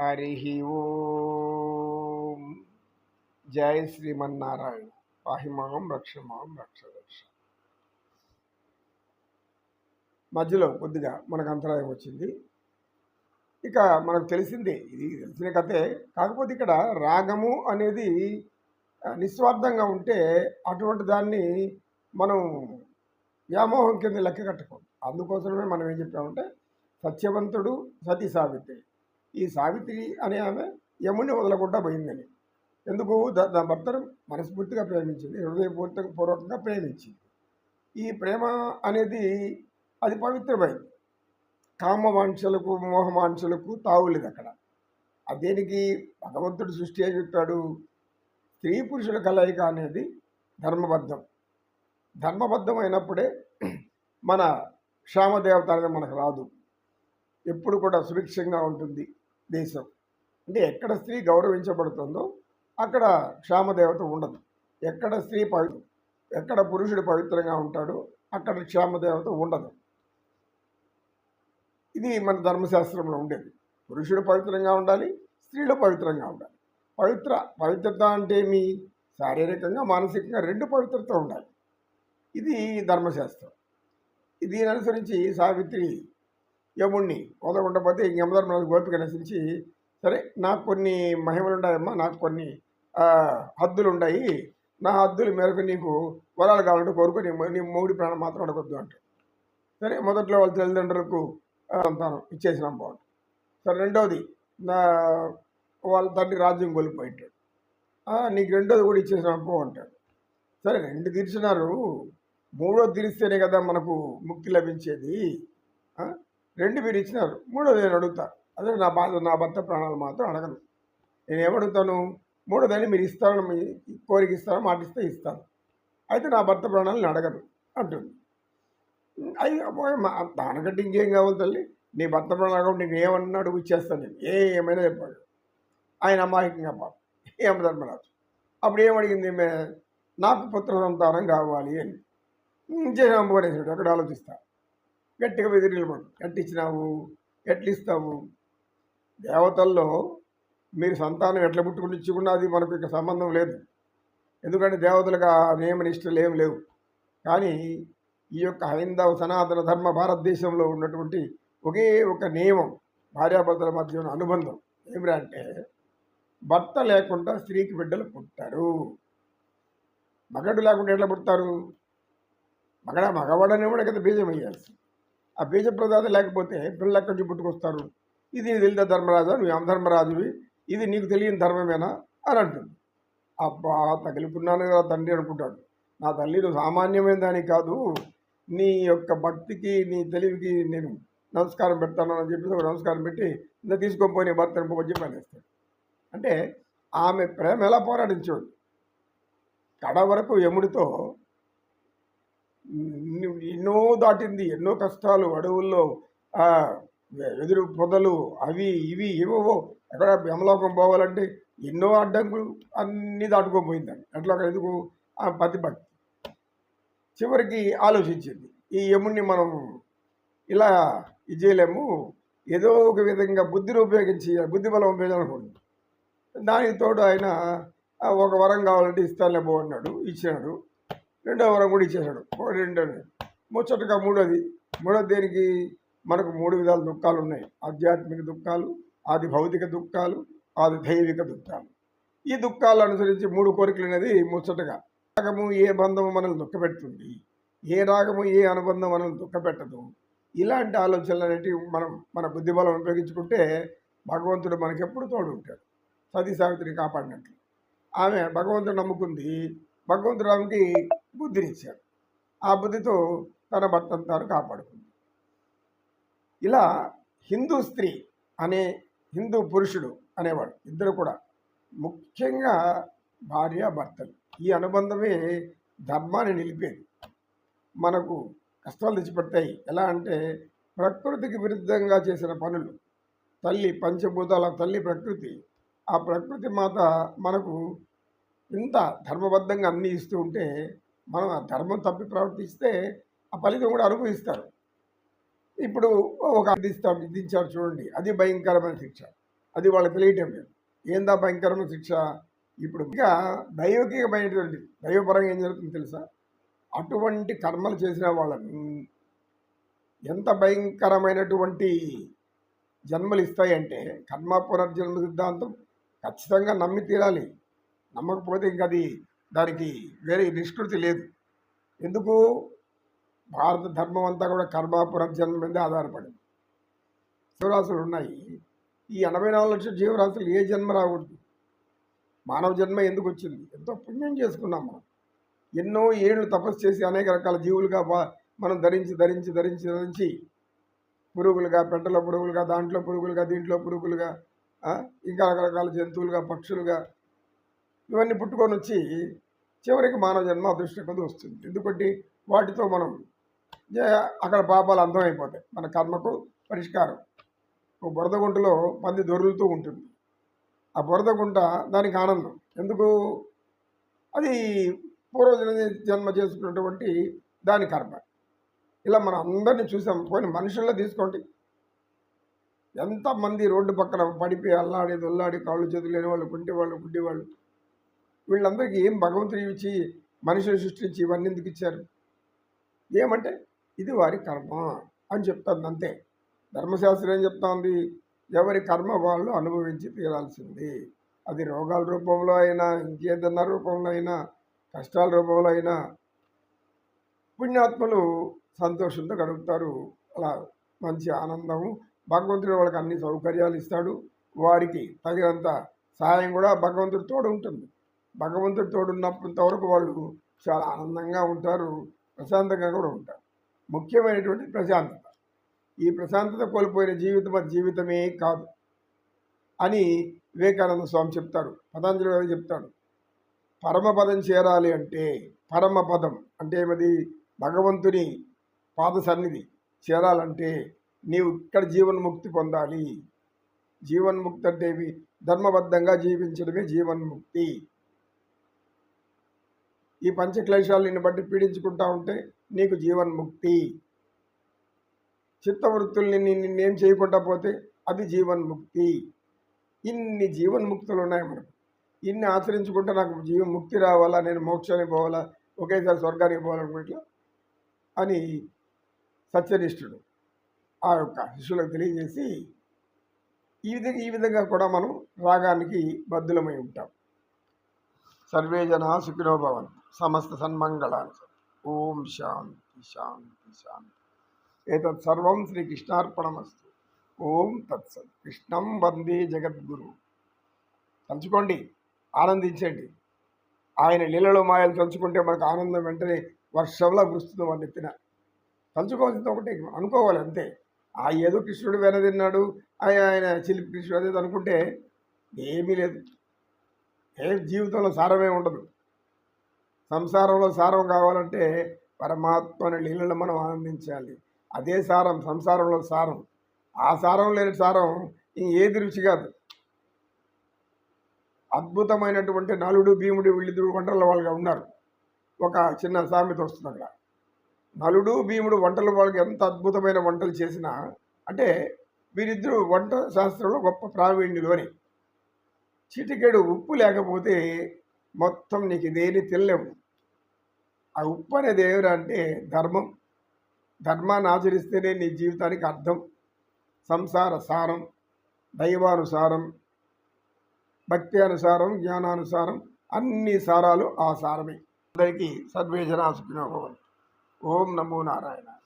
హరి ఓం. జై శ్రీమన్నారాయణ. పాహిమాం రక్షమాం రక్ష రక్ష మధ్యలో కొద్దిగా మనకు అంతరాయం వచ్చింది. ఇక మనకు తెలిసిందే ఇది తెలిసిన కథే. కాకపోతే ఇక్కడ రాగము అనేది నిస్వార్థంగా ఉంటే అటువంటి దాన్ని మనం వ్యామోహం కింద లెక్క కట్టకూడదు అందుకోసమే మనం ఏం చెప్పామంటే సత్యవంతుడు సతీ సావిత్రి. ఈ సావిత్రి అనే ఆమె యముని వదలకుండా పోయిందని. ఎందుకు? దా భర్తను మనస్ఫూర్తిగా ప్రేమించింది హృదయపూర్త పూర్వకంగా ప్రేమించింది. ఈ ప్రేమ అనేది అది పవిత్రమైంది. కామవాంఛలకు మోహవాంఛలకు తావులేదు అక్కడ. దేనికి భగవంతుడు సృష్టి అని చెప్పాడు. స్త్రీ పురుషుల కలయిక అనేది ధర్మబద్ధం. ధర్మబద్ధం అయినప్పుడే మన క్షామదేవత అనేది మనకు రాదు. ఎప్పుడు కూడా సుభిక్షంగా ఉంటుంది. దేశం. అంటే ఎక్కడ స్త్రీ గౌరవించబడుతుందో అక్కడ క్షామదేవత ఉండదు. ఎక్కడ స్త్రీ పవిత్ర ఎక్కడ పురుషుడు పవిత్రంగా ఉంటాడో అక్కడ క్షామదేవత ఉండదు. ఇది మన ధర్మశాస్త్రంలో ఉండేది. పురుషుడు పవిత్రంగా ఉండాలి స్త్రీలు పవిత్రంగా ఉండాలి. పవిత్ర పవిత్రత అంటే మీ శారీరకంగా మానసికంగా రెండు పవిత్రత ఉండాలి. ఇది ధర్మశాస్త్రం. దీని అనుసరించి సావిత్రి యముణ్ణి. వదలకుండపోతే యమధర్మరాజు గోపిక నశించి సరే నాకు కొన్ని మహిమలు ఉన్నాయమ్మా నాకు కొన్ని హద్దులు ఉన్నాయి నా హద్దుల మేరకు నీకు వరాలు కావాలంటే కోరుకుని నీ నీ మూడి ప్రాణం మాత్రం అడగొద్దు అంటే. సరే మొదట్లో వాళ్ళ తల్లిదండ్రులకు సంతానం ఇచ్చేసినాం బాగుంటుంది సరే రెండవది నా వాళ్ళ తండ్రి రాజ్యం కోల్పోయింటాడు. "ఆ, నీకు రెండోది కూడా ఇచ్చేసినాం పో అంటాడు సరే రెండు తీర్చినారు. మూడో తీరిస్తేనే కదా మనకు ముక్తి లభించేది. రెండు మీరు ఇచ్చినారు మూడో నేను అడుగుతా. అదే నా బాధ నా భర్త ప్రాణాలు మాత్రం అడగను. నేను ఏమడుగుతాను? మూడోదాన్ని మీరు ఇస్తారని మీ కోరిక ఇస్తారో? మాటిస్తే ఇస్తాను. అయితే నా భర్త ప్రాణాలను అడగను అంటుంది. అయ్యి దానికంటే ఇంకేం కావాలి తల్లి? నీ భర్త ప్రాణాలు కాబట్టి నీకు ఏమన్నా అడుగు ఇచ్చేస్తాను నేను. ఏ ఏమైనా చెప్పాడు. ఆయన అమాయకంగా పాప. యమధర్మరాజు అప్పుడు ఏమడిగింది నాకు పుత్ర సంతానం కావాలి అని. చేసాం పోరేసాడు అక్కడ ఆలోచిస్తా. గట్టిగా మీద నిలబడు. ఎట్టిచ్చినావు ఎట్లిస్తావు దేవతల్లో మీరు సంతానం ఎట్లా పుట్టుకుని ఇచ్చుకున్నా అది మనకు ఇక సంబంధం లేదు. ఎందుకంటే దేవతలుగా ఆ నియమ నిష్ఠలు ఏం లేవు. కానీ ఈ యొక్క హైందవ సనాతన ధర్మ భారతదేశంలో ఉన్నటువంటి ఒకే ఒక నియమం భార్యాభర్తల మధ్య ఉన్న అనుబంధం ఏమిరా అంటే భర్త లేకుండా స్త్రీకి బిడ్డలు పుట్టారు. మగడు లేకుండా ఎట్లా పుడతారు? మగడ మగవాడనేవాడు కదా బీజం వేయాల్సి ఆ బీజ ప్రదాత లేకపోతే పిల్లలు ఎక్కడి నుంచి పుట్టుకొస్తారు? ఇది నీకు తెలియదా ధర్మరాజా నువ్వు ఏం ధర్మరాజువి? ఇది నీకు తెలియని ధర్మమేనా? అని అంటుంది. అబ్బా తగిలిపున్నాను కదా తండ్రి అనుకుంటాడు. నా తల్లి నువ్వు సామాన్యమైన దానికి కాదు. నీ యొక్క భక్తికి నీ తెలివికి నేను నమస్కారం పెడతాను అని చెప్పి ఒక నమస్కారం పెట్టి ఇంత తీసుకొని పోయి నీ భర్తను పోయి చెప్పి అనేస్తాడు. అంటే ఆమె ప్రేమ ఎలా పోరాడించాడు కడ వరకు యముడితో ఎన్నో దాటింది ఎన్నో కష్టాలు అడవుల్లో ఎదురు పొదలు అవి ఇవి ఇవో ఎక్కడ బ్రహ్మలోకం పోవాలంటే ఎన్నో అడ్డంకులు అన్నీ దాటుకొని పోయిందండి. అట్లా అక్కడ ఎందుకు? ఆ పతి భక్తి చివరికి ఆలోచించింది. ఈ యముణ్ణి మనం ఇలా ఇది చేయలేము. ఏదో ఒక విధంగా బుద్ధిని ఉపయోగించి బుద్ధి బలం ఉపయోగించాలనుకోండి. దానికి తోడు ఆయన ఒక వరం కావాలంటే ఇస్తానులే బాగున్నాడు ఇచ్చినాడు రెండో వరం కూడా ఇచ్చేశాడు. ఓ రెండో ముచ్చటగా మూడోది. మూడోది దేనికి? మనకు మూడు విధాల దుఃఖాలు ఉన్నాయి. ఆధ్యాత్మిక దుఃఖాలు ఆది భౌతిక దుఃఖాలు ఆది దైవిక దుఃఖాలు. ఈ దుఃఖాలు అనుసరించి మూడు కోరికలు అనేది ముచ్చటగా. రాగము ఏ బంధము మనల్ని దుఃఖపెడుతుంది? ఏ రాగము ఏ అనుబంధం మనల్ని దుఃఖపెట్టదు? ఇలాంటి ఆలోచనలు అనేటివి మనం మన బుద్ధిబలం ఉపయోగించుకుంటే భగవంతుడు మనకెప్పుడు తోడు ఉంటాడు సతీ సావిత్రిని కాపాడినట్లు. ఆమె భగవంతుడు నమ్ముకుంది భగవంతురావుకి బుద్ధినిచ్చాడు. ఆ బుద్ధితో తన భర్తను తాను కాపాడుకుంది. ఇలా హిందూ స్త్రీ అనే హిందూ పురుషుడు అనేవాడు. ఇద్దరు కూడా ముఖ్యంగా భార్య భర్తలు. ఈ అనుబంధమే ధర్మాన్ని నిలిపేది. మనకు కష్టాలు తెచ్చిపెడతాయి. ఎలా అంటే ప్రకృతికి విరుద్ధంగా చేసిన పనులు. తల్లి పంచభూతాల తల్లి ప్రకృతి. ఆ ప్రకృతి మాత మనకు ఇంత ధర్మబద్ధంగా అన్నీ ఇస్తూ ఉంటే మనం ఆ ధర్మం తప్పి ప్రవర్తిస్తే ఆ ఫలితం కూడా అనుభవిస్తారు. ఇప్పుడు ఒక అందిస్తాం విధించారు చూడండి అది భయంకరమైన శిక్ష. అది వాళ్ళకి తెలియటం లేదు. ఏందా భయంకరమైన శిక్ష? ఇప్పుడు ఇంకా దైవికమైనటువంటి దైవపరంగా ఏం జరుగుతుందో తెలుసా? అటువంటి కర్మలు చేసిన వాళ్ళని ఎంత భయంకరమైనటువంటి జన్మలు ఇస్తాయంటే కర్మ పునర్జన్మ సిద్ధాంతం ఖచ్చితంగా నమ్మి తీరాలి. నమ్మకపోతే ఇంకా అది దానికి వేరే నిష్కృతి లేదు. ఎందుకు? భారత ధర్మం అంతా కూడా కర్మాపురం జన్మ మీద ఆధారపడింది. జీవరాశులు ఉన్నాయి. ఈ ఎనభై నాలుగు లక్షల జీవరాశులు ఏ జన్మ రాకూడదు? మానవ జన్మ ఎందుకు వచ్చింది? ఎంతో పుణ్యం చేసుకున్నాం మనం. ఎన్నో ఏళ్ళు తపస్సు చేసి అనేక రకాల జీవులుగా మనం ధరించి ధరించి ధరించి ధరించి పురుగులుగా పెట్టలో పురుగులుగా దాంట్లో పురుగులుగా దీంట్లో పురుగులుగా ఇంకా రకరకాల జంతువులుగా పక్షులుగా ఇవన్నీ పుట్టుకొని వచ్చి చివరికి మానవ జన్మ అదృష్టం కొద్ది వస్తుంది. ఎందుకంటే వాటితో మనం అక్కడ పాపాలు అంతమైపోతాయి మన కర్మకు పరిష్కారం. ఓ బురద గుంటలో పంది దొరులుతూ ఉంటుంది. ఆ బురద గుంట దానికి ఆనందం. ఎందుకు? అది పూర్వజన జన్మ చేసుకున్నటువంటి దాని కర్మ. ఇలా మనం అందరినీ చూసాం. పోయిన మనుషుల్లో తీసుకోండి. ఎంతమంది రోడ్డు పక్కన పడిపోయి అల్లాడి దొల్లాడి కాళ్ళు చేతులు లేని వాళ్ళు కుంటి వాళ్ళు గుడ్డి వాళ్ళు వీళ్ళందరికీ ఏం భగవంతుడు ఇచ్చి మనుషులు సృష్టించి ఇవన్నీ ఎందుకు ఇచ్చారు? ఏమంటే ఇది వారి కర్మ అని చెప్తుంది అంతే. ధర్మశాస్త్రం ఏం చెప్తోంది? ఎవరి కర్మ వాళ్ళు అనుభవించి తీరాల్సింది. అది రోగాల రూపంలో అయినా ఇంకేదన్నా రూపంలో అయినా కష్టాల రూపంలో అయినా పుణ్యాత్మలు సంతోషంతో గడుపుతారు. అలా మంచి ఆనందము. భగవంతుడు వాళ్ళకి అన్ని సౌకర్యాలు ఇస్తాడు. వారికి తగినంత సహాయం కూడా భగవంతుడి తోడు ఉంటుంది భగవంతుడి తోడు ఉన్నంత వరకు వాళ్ళు చాలా ఆనందంగా ఉంటారు ప్రశాంతంగా కూడా ఉంటారు. ముఖ్యమైనటువంటి ప్రశాంతత. ఈ ప్రశాంతత కోల్పోయిన జీవితం అది జీవితమే కాదు అని వివేకానంద స్వామి చెప్తారు. పతాంజలి గారు చెప్తాడు పరమపదం చేరాలి అంటే పరమపదం అంటే ఏమది భగవంతుని పాద సన్నిధి. చేరాలంటే నీవు ఇక్కడ జీవన్ముక్తి పొందాలి. జీవన్ముక్తి అంటే ధర్మబద్ధంగా జీవించడమే జీవన్ముక్తి. ఈ పంచక్లేశాలు నిన్ను బట్టి పీడించుకుంటా ఉంటే నీకు జీవన్ముక్తి చిత్తవృత్తుల్ని నిన్నేం చేయకుండా పోతే అది జీవన్ముక్తి ఇన్ని జీవన్ముక్తులు ఉన్నాయి మనకు. ఇన్ని ఆచరించుకుంటే నాకు జీవన్ముక్తి రావాలా నేను మోక్షానికి పోవాలా ఒకేసారి స్వర్గానికి పోవాలనుకుంటా అని సత్యనిష్ఠుడు ఆ యొక్క శిష్యులకు తెలియజేసి ఈ విధంగా ఈ విధంగా కూడా మనం రాగానికి బద్దులమై ఉంటాం. సర్వే జన సుఖినోభవంతు సమస్త సన్మంగళాన్ని ఓం శాంతి శాంతి శాంతి. ఏతత్ సర్వం శ్రీకృష్ణార్పణమస్తు. ఓం తత్సత్ కృష్ణం వందే జగద్గురు. తలుచుకోండి ఆనందించండి. ఆయన లీలలో మాయలు తలుచుకుంటే మనకు ఆనందం వెంటనే వర్షంలా కురుస్తుంది మన ఎత్తిన తలుచుకోవాల్సింది ఒకటి అనుకోవాలి అంతే. ఆ ఏదో కృష్ణుడు వెనదిన్నాడు ఆయన ఆయన చిలిపి కృష్ణుడు అదేదో అనుకుంటే ఏమీ లేదు. ఏ జీవితంలో సారమే ఉండదు. సంసారంలో సారం కావాలంటే పరమాత్మని లీలలో మనం ఆనందించాలి. అదే సారం సంసారంలో సారం. ఆ సారం లేని సారం ఏది రుచి కాదు. అద్భుతమైనటువంటి నలుడు భీముడు వీళ్ళిద్దరు వంటల వాళ్ళుగా ఉన్నారు. ఒక చిన్న సామెత వస్తుంది అక్కడ. నలుడు భీముడు వంటల వాళ్ళకి ఎంత అద్భుతమైన వంటలు చేసినా అంటే వీరిద్దరూ వంట శాస్త్రంలో గొప్ప ప్రావీణ్యులు అని చిటికెడు ఉప్పు లేకపోతే మొత్తం నీకు ఇదేని తినలేవు. ఆ ఉప్పు అనేది అంటే ధర్మం. ధర్మాన్ని ఆచరిస్తేనే నీ జీవితానికి అర్థం. సంసార సారం దైవానుసారం భక్తి అనుసారం జ్ఞానానుసారం అన్ని సారాలు ఆ సారమే. అందరికీ సర్వేజన సుఖినో ఓం నమో నారాయణ.